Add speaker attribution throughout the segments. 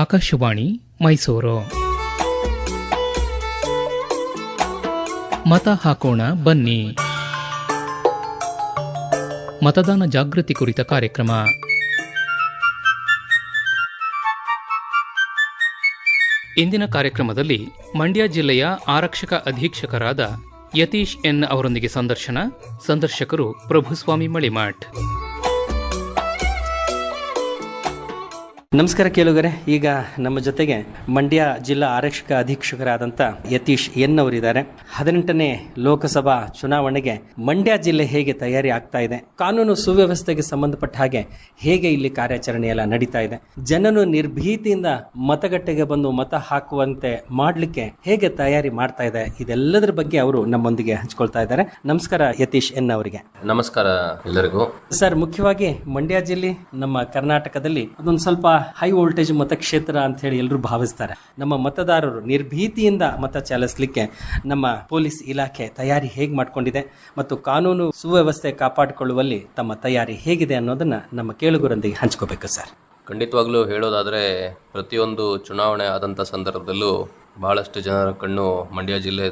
Speaker 1: ಆಕಾಶವಾಣಿ ಮೈಸೂರು. ಮತ ಹಾಕೋಣ ಬನ್ನಿ. ಮತದಾನ ಜಾಗೃತಿ ಕುರಿತ ಕಾರ್ಯಕ್ರಮ. ಇಂದಿನ ಕಾರ್ಯಕ್ರಮದಲ್ಲಿ ಮಂಡ್ಯ ಜಿಲ್ಲೆಯ ಆರಕ್ಷಕ ಅಧೀಕ್ಷಕರಾದ ಯತೀಶ್ ಎನ್ ಅವರೊಂದಿಗೆ ಸಂದರ್ಶನ, ಸಂದರ್ಶಕರು ಪ್ರಭುಸ್ವಾಮಿ ಮಳಿಮಠ್
Speaker 2: ನಮಸ್ಕಾರ ಕೇಳುಗರೆ ಈಗ ನಮ್ಮ ಜೊತೆಗೆ ಮಂಡ್ಯ ಜಿಲ್ಲಾ ಆರಕ್ಷಕ ಅಧೀಕ್ಷಕರಾದಂಥ ಯತೀಶ್ ಎನ್ ಅವರಿದ್ದಾರೆ ಹದಿನೆಂಟನೇ ಲೋಕಸಭಾ ಚುನಾವಣೆಗೆ ಮಂಡ್ಯ ಜಿಲ್ಲೆ ಹೇಗೆ ತಯಾರಿ ಆಗ್ತಾ ಇದೆ ಕಾನೂನು ಸುವ್ಯವಸ್ಥೆಗೆ ಸಂಬಂಧಪಟ್ಟ ಹಾಗೆ ಹೇಗೆ ಇಲ್ಲಿ ಕಾರ್ಯಾಚರಣೆ ಎಲ್ಲ ನಡೀತಾ ಇದೆ ಜನನು ನಿರ್ಭೀತಿಯಿಂದ ಮತಗಟ್ಟೆಗೆ ಬಂದು ಮತ ಹಾಕುವಂತೆ ಮಾಡಲಿಕ್ಕೆ ಹೇಗೆ ತಯಾರಿ ಮಾಡ್ತಾ ಇದೆ ಇದೆಲ್ಲದರ ಬಗ್ಗೆ ಅವರು ನಮ್ಮೊಂದಿಗೆ ಹಂಚ್ಕೊಳ್ತಾ ಇದ್ದಾರೆ. ನಮಸ್ಕಾರ ಯತೀಶ್ ಎನ್ ಅವರಿಗೆ
Speaker 3: ನಮಸ್ಕಾರ ಎಲ್ಲರಿಗೂ.
Speaker 2: ಸರ್ ಮುಖ್ಯವಾಗಿ ಮಂಡ್ಯ ಜಿಲ್ಲೆ ನಮ್ಮ ಕರ್ನಾಟಕದಲ್ಲಿ ಅದೊಂದು ಸ್ವಲ್ಪ ಹೈ ವೋಲ್ಟೇಜ್ ಮತಕ್ಷೇತ್ರ ಅಂತ ಹೇಳಿ ಎಲ್ಲರೂ ಭಾವಿಸ್ತಾರೆ. ನಮ್ಮ ಮತದಾರರು ನಿರ್ಭೀತಿಯಿಂದ ಮತ ಚಲಾಯಿಸಲಿಕ್ಕೆ ನಮ್ಮ ಪೊಲೀಸ್ ಇಲಾಖೆ ತಯಾರಿ ಹೇಗೆ ಮಾಡ್ಕೊಂಡಿದೆ ಮತ್ತು ಕಾನೂನು ಸುವ್ಯವಸ್ಥೆ ಕಾಪಾಡಿಕೊಳ್ಳುವಲ್ಲಿ ತಮ್ಮ ತಯಾರಿ ಹೇಗಿದೆ ಅನ್ನೋದನ್ನ ನಮ್ಮ ಕೇಳುಗರೊಂದಿಗೆ ಹಂಚ್ಕೋಬೇಕು ಸರ್.
Speaker 3: ಖಂಡಿತವಾಗ್ಲೂ ಹೇಳೋದಾದ್ರೆ ಪ್ರತಿಯೊಂದು ಚುನಾವಣೆ ಆದಂಥ ಸಂದರ್ಭದಲ್ಲೂ ಬಹಳಷ್ಟು ಜನರ ಕಣ್ಣು ಮಂಡ್ಯ ಜಿಲ್ಲೆ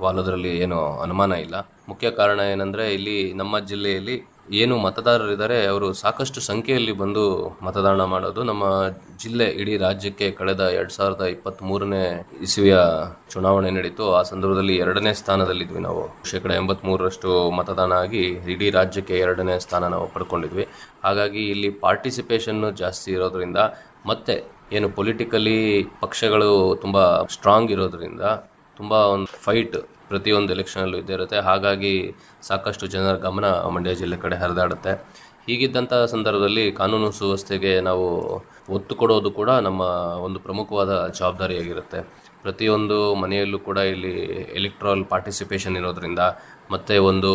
Speaker 3: ವಾಲೋದ್ರಲ್ಲಿ ಏನು ಅನುಮಾನ ಇಲ್ಲ. ಮುಖ್ಯ ಕಾರಣ ಏನಂದರೆ ಇಲ್ಲಿ ನಮ್ಮ ಜಿಲ್ಲೆಯಲ್ಲಿ ಏನು ಮತದಾರರಿದ್ದಾರೆ ಅವರು ಸಾಕಷ್ಟು ಸಂಖ್ಯೆಯಲ್ಲಿ ಬಂದು ಮತದಾನ ಮಾಡೋದು ನಮ್ಮ ಜಿಲ್ಲೆ ಇಡೀ ರಾಜ್ಯಕ್ಕೆ ಕಳೆದ ಎರಡು ಸಾವಿರದ ಇಪ್ಪತ್ತ್ಮೂರನೇ ಇಸುವಿಯ ಚುನಾವಣೆ ನಡೀತು. ಆ ಸಂದರ್ಭದಲ್ಲಿ ಎರಡನೇ ಸ್ಥಾನದಲ್ಲಿದ್ವಿ ನಾವು. ಶೇಕಡ ಎಂಬತ್ತ್ಮೂರರಷ್ಟು ಮತದಾನ ಆಗಿ ಇಡೀ ರಾಜ್ಯಕ್ಕೆ ಎರಡನೇ ಸ್ಥಾನ ನಾವು ಪಡ್ಕೊಂಡಿದ್ವಿ. ಹಾಗಾಗಿ ಇಲ್ಲಿ ಪಾರ್ಟಿಸಿಪೇಷನ್ನು ಜಾಸ್ತಿ ಇರೋದ್ರಿಂದ ಮತ್ತೆ ಏನು ಪೊಲಿಟಿಕಲಿ ಪಕ್ಷಗಳು ತುಂಬ ಸ್ಟ್ರಾಂಗ್ ಇರೋದ್ರಿಂದ ತುಂಬ ಒಂದು ಫೈಟ್ ಪ್ರತಿಯೊಂದು ಎಲೆಕ್ಷನಲ್ಲೂ ಇದ್ದೇ ಇರುತ್ತೆ. ಹಾಗಾಗಿ ಸಾಕಷ್ಟು ಜನರ ಗಮನ ಮಂಡ್ಯ ಜಿಲ್ಲೆ ಕಡೆ ಹರಿದಾಡುತ್ತೆ. ಹೀಗಿದ್ದಂಥ ಸಂದರ್ಭದಲ್ಲಿ ಕಾನೂನು ಸುವ್ಯವಸ್ಥೆಗೆ ನಾವು ಒತ್ತು ಕೊಡೋದು ಕೂಡ ನಮ್ಮ ಒಂದು ಪ್ರಮುಖವಾದ ಜವಾಬ್ದಾರಿಯಾಗಿರುತ್ತೆ. ಪ್ರತಿಯೊಂದು ಮನೆಯಲ್ಲೂ ಕೂಡ ಇಲ್ಲಿ ಎಲೆಕ್ಟ್ರಲ್ ಪಾರ್ಟಿಸಿಪೇಷನ್ ಇರೋದರಿಂದ ಮತ್ತು ಒಂದು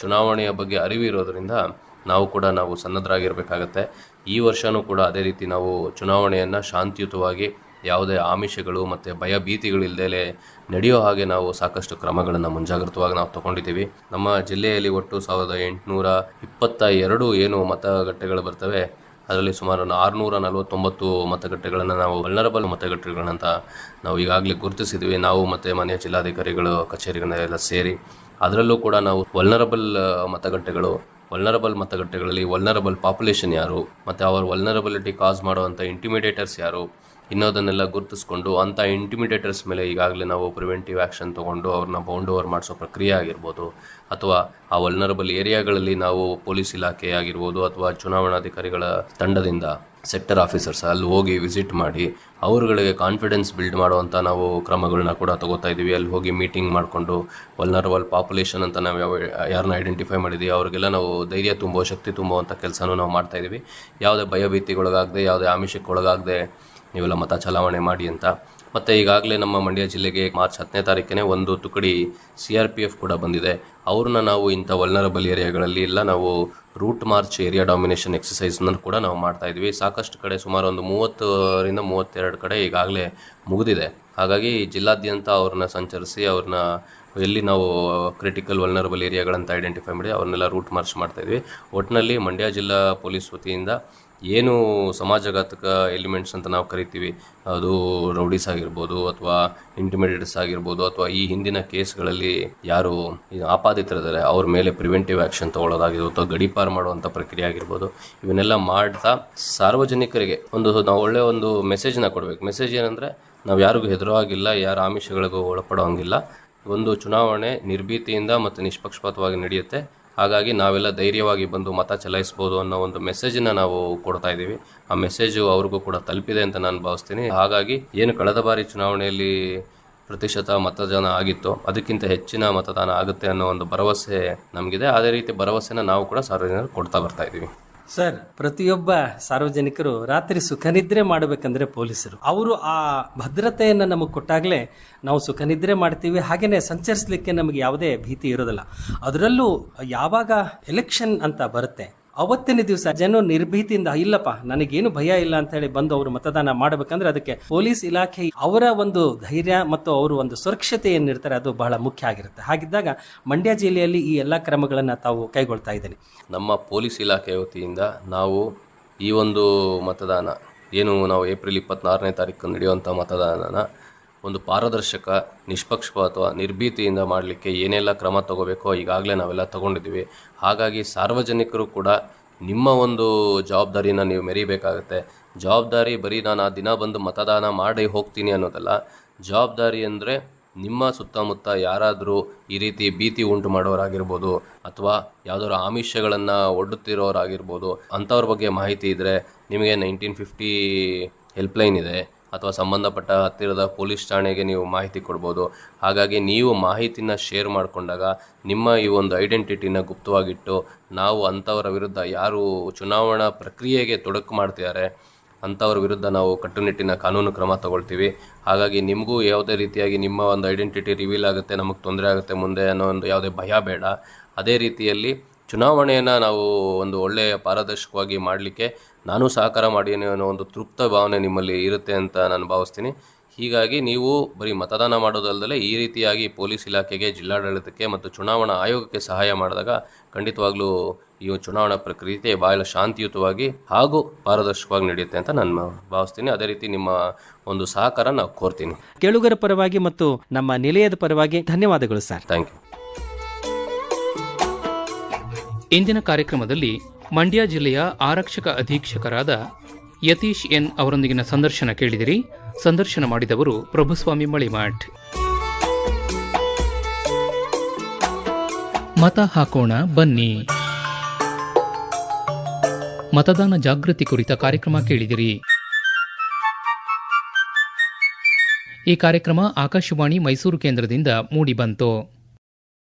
Speaker 3: ಚುನಾವಣೆಯ ಬಗ್ಗೆ ಅರಿವು ಇರೋದರಿಂದ ನಾವು ಕೂಡ ನಾವು ಸನ್ನದ್ಧರಾಗಿರಬೇಕಾಗತ್ತೆ ಈ ವರ್ಷವೂ ಕೂಡ ಅದೇ ರೀತಿ ನಾವು ಚುನಾವಣೆಯನ್ನು ಶಾಂತಿಯುತವಾಗಿ ಯಾವುದೇ ಆಮಿಷಗಳು ಮತ್ತು ಭಯ ಭೀತಿಗಳಿಲ್ಲದೆ ನಡೆಯೋ ಹಾಗೆ ನಾವು ಸಾಕಷ್ಟು ಕ್ರಮಗಳನ್ನು ಮುಂಜಾಗ್ರತವಾಗಿ ನಾವು ತಗೊಂಡಿದ್ದೀವಿ. ನಮ್ಮ ಜಿಲ್ಲೆಯಲ್ಲಿ ಒಟ್ಟು ಸಾವಿರದ ಎಂಟುನೂರ ಇಪ್ಪತ್ತ ಎರಡು ಏನು ಮತಗಟ್ಟೆಗಳು ಬರ್ತವೆ, ಅದರಲ್ಲಿ ಸುಮಾರು ಆರುನೂರ ನಲವತ್ತೊಂಬತ್ತು ಮತಗಟ್ಟೆಗಳನ್ನು ನಾವು ವಲ್ನರಬಲ್ ಮತಗಟ್ಟೆಗಳನ್ನಂತ ನಾವು ಈಗಾಗಲೇ ಗುರುತಿಸಿದ್ವಿ. ನಾವು ಮತ್ತು ಮನೆಯ ಜಿಲ್ಲಾಧಿಕಾರಿಗಳು, ಕಚೇರಿಗಳನ್ನೆಲ್ಲ ಸೇರಿ ಅದರಲ್ಲೂ ಕೂಡ ನಾವು ವಲ್ನರಬಲ್ ಮತಗಟ್ಟೆಗಳು ವಲ್ನರಬಲ್ ಮತಗಟ್ಟೆಗಳಲ್ಲಿ ವಲ್ನರಬಲ್ ಪಾಪ್ಯುಲೇಷನ್ ಯಾರು, ಮತ್ತು ಅವರ ವಲ್ನರಬಿಲಿಟಿ ಕಾಸ್ ಮಾಡುವಂಥ ಇಂಟಿಮಿಡೇಟರ್ಸ್ ಯಾರು ಇನ್ನೋದನ್ನೆಲ್ಲ ಗುರುತಿಸ್ಕೊಂಡು ಅಂಥ ಇಂಟಿಮಿಡೇಟರ್ಸ್ ಮೇಲೆ ಈಗಾಗಲೇ ನಾವು ಪ್ರಿವೆಂಟಿವ್ ಆ್ಯಕ್ಷನ್ ತೊಗೊಂಡು ಅವ್ರನ್ನ ಬೌಂಡ್ ಓವರ್ ಮಾಡಿಸೋ ಪ್ರಕ್ರಿಯೆ ಆಗಿರ್ಬೋದು ಅಥವಾ ಆ ವಲ್ನರಬಲ್ ಏರಿಯಾಗಳಲ್ಲಿ ನಾವು ಪೊಲೀಸ್ ಇಲಾಖೆ ಆಗಿರ್ಬೋದು ಅಥವಾ ಚುನಾವಣಾಧಿಕಾರಿಗಳ ತಂಡದಿಂದ ಸೆಕ್ಟರ್ ಆಫೀಸರ್ಸ್ ಅಲ್ಲಿ ಹೋಗಿ ವಿಸಿಟ್ ಮಾಡಿ ಅವರುಗಳಿಗೆ ಕಾನ್ಫಿಡೆನ್ಸ್ ಬಿಲ್ಡ್ ಮಾಡುವಂಥ ನಾವು ಕ್ರಮಗಳನ್ನ ಕೂಡ ತಗೋತಾ ಇದ್ದೀವಿ. ಅಲ್ಲಿ ಹೋಗಿ ಮೀಟಿಂಗ್ ಮಾಡಿಕೊಂಡು ವಲ್ನರಬಲ್ ಪಾಪ್ಯುಲೇಷನ್ ಅಂತ ನಾವು ಯಾವ ಯಾರನ್ನ ಐಡೆಂಟಿಫೈ ಮಾಡಿದ್ದೀವಿ, ಅವರಿಗೆಲ್ಲ ನಾವು ಧೈರ್ಯ ತುಂಬೋ, ಶಕ್ತಿ ತುಂಬುವಂಥ ಕೆಲಸನೂ ನಾವು ಮಾಡ್ತಾ ಇದ್ದೀವಿ. ಯಾವುದೇ ಭಯಭೀತಿಗೊಳಗಾಗದೆ, ಯಾವುದೇ ಆಮಿಷಕ್ಕೊಳಗಾಗದೆ ನೀವೆಲ್ಲ ಮತ ಚಲಾವಣೆ ಮಾಡಿ ಅಂತ. ಮತ್ತು ಈಗಾಗಲೇ ನಮ್ಮ ಮಂಡ್ಯ ಜಿಲ್ಲೆಗೆ ಮಾರ್ಚ್ ಹತ್ತನೇ ತಾರೀಕಿನೇ ಒಂದು ತುಕಡಿ ಸಿ ಆರ್ ಪಿ ಎಫ್ ಕೂಡ ಬಂದಿದೆ. ಅವ್ರನ್ನ ನಾವು ಇಂಥ ವಲ್ನರಬಲ್ ಏರಿಯಾಗಳಲ್ಲಿ ಎಲ್ಲ ನಾವು ರೂಟ್ ಮಾರ್ಚ್ ಏರಿಯಾ ಡಾಮಿನೇಷನ್ ಎಕ್ಸಸೈಸ್ನ ಕೂಡ ನಾವು ಮಾಡ್ತಾ ಇದ್ವಿ. ಸಾಕಷ್ಟು ಕಡೆ ಸುಮಾರು ಒಂದು ಮೂವತ್ತರಿಂದ ಮೂವತ್ತೆರಡು ಕಡೆ ಈಗಾಗಲೇ ಮುಗಿದಿದೆ. ಹಾಗಾಗಿ ಜಿಲ್ಲಾದ್ಯಂತ ಅವ್ರನ್ನ ಸಂಚರಿಸಿ ಅವ್ರನ್ನ ಎಲ್ಲಿ ನಾವು ಕ್ರಿಟಿಕಲ್ ವಲ್ನರಬಲ್ ಏರಿಯಾಗಳಂತ ಐಡೆಂಟಿಫೈ ಮಾಡಿ ಅವ್ರನ್ನೆಲ್ಲ ರೂಟ್ ಮಾರ್ಚ್ ಮಾಡ್ತಾಯಿದ್ವಿ ಒಟ್ಟಿನಲ್ಲಿ ಮಂಡ್ಯ ಜಿಲ್ಲಾ ಪೊಲೀಸ್ ವತಿಯಿಂದ ಏನು ಸಮಾಜಘಾತಕ ಎಲಿಮೆಂಟ್ಸ್ ಅಂತ ನಾವು ಕರಿತೀವಿ? ಅದು ರೌಡೀಸ್ ಆಗಿರ್ಬೋದು ಅಥವಾ ಇಂಟಿಮಿಡೇಟರ್ಸ್ ಆಗಿರ್ಬೋದು ಅಥವಾ ಈ ಹಿಂದಿನ ಕೇಸ್ಗಳಲ್ಲಿ ಯಾರು ಆಪಾದಿತರಿದ್ದಾರೆ, ಅವ್ರ ಮೇಲೆ ಪ್ರಿವೆಂಟಿವ್ ಆ್ಯಕ್ಷನ್ ತೊಗೊಳ್ಳೋದಾಗಿರ್ಬೋದು ಅಥವಾ ಗಡೀಪಾರು ಮಾಡುವಂಥ ಪ್ರಕ್ರಿಯೆ ಆಗಿರ್ಬೋದು, ಇವನ್ನೆಲ್ಲ ಮಾಡ್ತಾ ಸಾರ್ವಜನಿಕರಿಗೆ ಒಂದು ನಾವು ಒಳ್ಳೆಯ ಒಂದು ಮೆಸೇಜ್ನ ಕೊಡಬೇಕು. ಮೆಸೇಜ್ ಏನಂದರೆ, ನಾವು ಯಾರಿಗೂ ಹೆದರುವಾಗಿಲ್ಲ ಯಾರ ಆಮಿಷಗಳಿಗೂ ಒಳಪಡೋ ಹಂಗಿಲ್ಲ. ಒಂದು ಚುನಾವಣೆ ನಿರ್ಭೀತಿಯಿಂದ ಮತ್ತು ನಿಷ್ಪಕ್ಷಪಾತವಾಗಿ ನಡೆಯುತ್ತೆ. ಹಾಗಾಗಿ ನಾವೆಲ್ಲ ಧೈರ್ಯವಾಗಿ ಬಂದು ಮತ ಚಲಾಯಿಸ್ಬೋದು ಅನ್ನೋ ಒಂದು ಮೆಸೇಜನ್ನ ನಾವು ಕೊಡ್ತಾ ಇದ್ದೀವಿ. ಆ ಮೆಸೇಜು ಅವ್ರಿಗೂ ಕೂಡ ತಲುಪಿದೆ ಅಂತ ನಾನು ಭಾವಿಸ್ತೀನಿ. ಹಾಗಾಗಿ ಏನು ಕಳೆದ ಬಾರಿ ಚುನಾವಣೆಯಲ್ಲಿ ಪ್ರತಿಶತ ಮತದಾನ ಆಗಿತ್ತು, ಅದಕ್ಕಿಂತ ಹೆಚ್ಚಿನ ಮತದಾನ ಆಗುತ್ತೆ ಅನ್ನೋ ಒಂದು ಭರವಸೆ ನಮಗಿದೆ. ಅದೇ ರೀತಿ ಭರವಸೆನ ನಾವು ಕೂಡ ಸಾರ್ವಜನಿಕರು ಕೊಡ್ತಾ ಬರ್ತಾ ಇದ್ದೀವಿ.
Speaker 2: ಸರ್, ಪ್ರತಿಯೊಬ್ಬ ಸಾರ್ವಜನಿಕರು ರಾತ್ರಿ ಸುಖನಿದ್ರೆ ಮಾಡಬೇಕಂದ್ರೆ ಪೊಲೀಸರು. ಅವರು ಆ ಭದ್ರತೆಯನ್ನು ನಮಗೆ ಕೊಟ್ಟಾಗಲೇ ನಾವು ಸುಖನಿದ್ರೆ ಮಾಡ್ತೀವಿ ಹಾಗೆಯೇ ಸಂಚರಿಸಲಿಕ್ಕೆ ನಮಗೆ ಯಾವುದೇ ಭೀತಿ ಇರೋದಿಲ್ಲ. ಅದರಲ್ಲೂ ಯಾವಾಗ ಎಲೆಕ್ಷನ್ ಅಂತ ಬರುತ್ತೆ ಅವತ್ತಿನ ದಿವಸ ಜನ ನಿರ್ಭೀತಿಯಿಂದ, ಇಲ್ಲಪ್ಪ, ನನಗೇನು ಭಯ ಇಲ್ಲ ಅಂತ ಹೇಳಿ ಬಂದು ಅವರು ಮತದಾನ ಮಾಡಬೇಕಂದ್ರೆ ಅದಕ್ಕೆ ಪೊಲೀಸ್ ಇಲಾಖೆ ಅವರ ಒಂದು ಧೈರ್ಯ ಮತ್ತು ಅವರು ಒಂದು ಸುರಕ್ಷತೆ ಏನಿರ್ತಾರೆ ಅದು ಬಹಳ ಮುಖ್ಯ ಆಗಿರುತ್ತೆ. ಹಾಗಿದ್ದಾಗ ಮಂಡ್ಯ ಜಿಲ್ಲೆಯಲ್ಲಿ ಈ ಎಲ್ಲ ಕ್ರಮಗಳನ್ನು ತಾವು ಕೈಗೊಳ್ತಾ ಇದ್ದೀನಿ.
Speaker 3: ನಮ್ಮ ಪೊಲೀಸ್ ಇಲಾಖೆ ವತಿಯಿಂದ ನಾವು ಈ ಒಂದು ಮತದಾನ, ಏನು ನಾವು ಏಪ್ರಿಲ್ ಇಪ್ಪತ್ತ್ನಾರನೇ ತಾರೀಕು ನಡೆಯುವಂಥ ಮತದಾನನ ಒಂದು ಪಾರದರ್ಶಕ ಅಥವಾ ನಿರ್ಭೀತಿಯಿಂದ ಮಾಡಲಿಕ್ಕೆ ಏನೆಲ್ಲ ಕ್ರಮ ತಗೋಬೇಕೋ ಈಗಾಗಲೇ ನಾವೆಲ್ಲ ತಗೊಂಡಿದ್ದೀವಿ. ಹಾಗಾಗಿ ಸಾರ್ವಜನಿಕರು ಕೂಡ ನಿಮ್ಮ ಒಂದು ಜವಾಬ್ದಾರಿನ ನೀವು ಮೆರಿಬೇಕಾಗತ್ತೆ. ಜವಾಬ್ದಾರಿ ಬರೀ ನಾನು ಆ ದಿನ ಬಂದು ಮತದಾನ ಮಾಡಿ ಹೋಗ್ತೀನಿ ಅನ್ನೋದಲ್ಲ. ಜವಾಬ್ದಾರಿ ಅಂದರೆ ನಿಮ್ಮ ಸುತ್ತಮುತ್ತ ಯಾರಾದರೂ ಈ ರೀತಿ ಭೀತಿ ಉಂಟು ಮಾಡೋರಾಗಿರ್ಬೋದು ಅಥವಾ ಯಾವುದಾದ್ರು ಆಮಿಷಗಳನ್ನು ಒಡ್ಡುತ್ತಿರೋರಾಗಿರ್ಬೋದು, ಅಂಥವ್ರ ಬಗ್ಗೆ ಮಾಹಿತಿ ಇದ್ದರೆ ನಿಮಗೆ ನೈನ್ಟೀನ್ ಫಿಫ್ಟಿ ಹೆಲ್ಪ್ಲೈನ್ ಇದೆ. ಅಥವಾ ಸಂಬಂಧಪಟ್ಟ ಹತ್ತಿರದ ಪೊಲೀಸ್ ಠಾಣೆಗೆ ನೀವು ಮಾಹಿತಿ ಕೊಡ್ಬೋದು. ಹಾಗಾಗಿ ನೀವು ಮಾಹಿತಿನ ಶೇರ್ ಮಾಡಿಕೊಂಡಾಗ ನಿಮ್ಮ ಈ ಒಂದು ಐಡೆಂಟಿಟಿನ ಗುಪ್ತವಾಗಿಟ್ಟು ನಾವು ಅಂಥವರ ವಿರುದ್ಧ ಯಾರು ಚುನಾವಣಾ ಪ್ರಕ್ರಿಯೆಗೆ ತೊಡಕು ಮಾಡ್ತಿದ್ದಾರೆ, ಅಂಥವ್ರ ವಿರುದ್ಧ ನಾವು ಕಟ್ಟುನಿಟ್ಟಿನ ಕಾನೂನು ಕ್ರಮ ತಗೊಳ್ತೀವಿ. ಹಾಗಾಗಿ ನಿಮಗೂ ಯಾವುದೇ ರೀತಿಯಾಗಿ ನಿಮ್ಮ ಒಂದು ಐಡೆಂಟಿಟಿ ರಿವೀಲ್ ಆಗುತ್ತೆ, ನಮಗೆ ತೊಂದರೆ ಆಗುತ್ತೆ ಮುಂದೆ ಅನ್ನೋ ಒಂದು ಯಾವುದೇ ಭಯ ಬೇಡ. ಅದೇ ರೀತಿಯಲ್ಲಿ ಚುನಾವಣೆಯನ್ನು ನಾವು ಒಂದು ಒಳ್ಳೆಯ ಪಾರದರ್ಶಕವಾಗಿ ಮಾಡಲಿಕ್ಕೆ ನಾನು ಸಹಕಾರ ಮಾಡೀನಿ ಅನ್ನೋ ಒಂದು ತೃಪ್ತ ಭಾವನೆ ನಿಮ್ಮಲ್ಲಿ ಇರುತ್ತೆ ಅಂತ ನಾನು ಭಾವಿಸ್ತೀನಿ. ಹೀಗಾಗಿ ನೀವು ಬರೀ ಮತದಾನ ಮಾಡೋದಲ್ಲದೆ ಈ ರೀತಿಯಾಗಿ ಪೊಲೀಸ್ ಇಲಾಖೆಗೆ ಜಿಲ್ಲಾಡಳಿತಕ್ಕೆ ಮತ್ತು ಚುನಾವಣಾ ಆಯೋಗಕ್ಕೆ ಸಹಾಯ ಮಾಡಿದಾಗ ಖಂಡಿತವಾಗ್ಲೂ ಈ ಚುನಾವಣಾ ಪ್ರಕ್ರಿಯೆ ಬಹಳ ಶಾಂತಿಯುತವಾಗಿ ಹಾಗೂ ಪಾರದರ್ಶಕವಾಗಿ ನಡೆಯುತ್ತೆ ಅಂತ ನಾನು ಭಾವಿಸ್ತೀನಿ. ಅದೇ ರೀತಿ ನಿಮ್ಮ ಒಂದು ಸಹಕಾರ ನಾವು ಕೋರ್ತೀನಿ.
Speaker 2: ಕೇಳುಗರ ಪರವಾಗಿ ಮತ್ತು ನಮ್ಮ ನಿಲಯದ ಪರವಾಗಿ ಧನ್ಯವಾದಗಳು ಸರ್.
Speaker 3: Thank you.
Speaker 1: ಇಂದಿನ ಕಾರ್ಯಕ್ರಮದಲ್ಲಿ ಮಂಡ್ಯ ಜಿಲ್ಲೆಯ ಆರಕ್ಷಕ ಅಧೀಕ್ಷಕರಾದ ಯತೀಶ್ ಎನ್ ಅವರೊಂದಿಗಿನ ಸಂದರ್ಶನ ಕೇಳಿದಿರಿ. ಸಂದರ್ಶನ ಮಾಡಿದವರು ಪ್ರಭುಸ್ವಾಮಿ ಮಳಿಮಾಠ್ ಮತ ಹಾಕೋಣ, ಬನ್ನಿ. ಮತದಾನ ಜಾಗೃತಿ ಕುರಿತ ಕಾರ್ಯಕ್ರಮ ಕೇಳಿದಿರಿ. ಈ ಕಾರ್ಯಕ್ರಮ ಆಕಾಶವಾಣಿ ಮೈಸೂರು ಕೇಂದ್ರದಿಂದ ಮೂಡಿಬಂತು.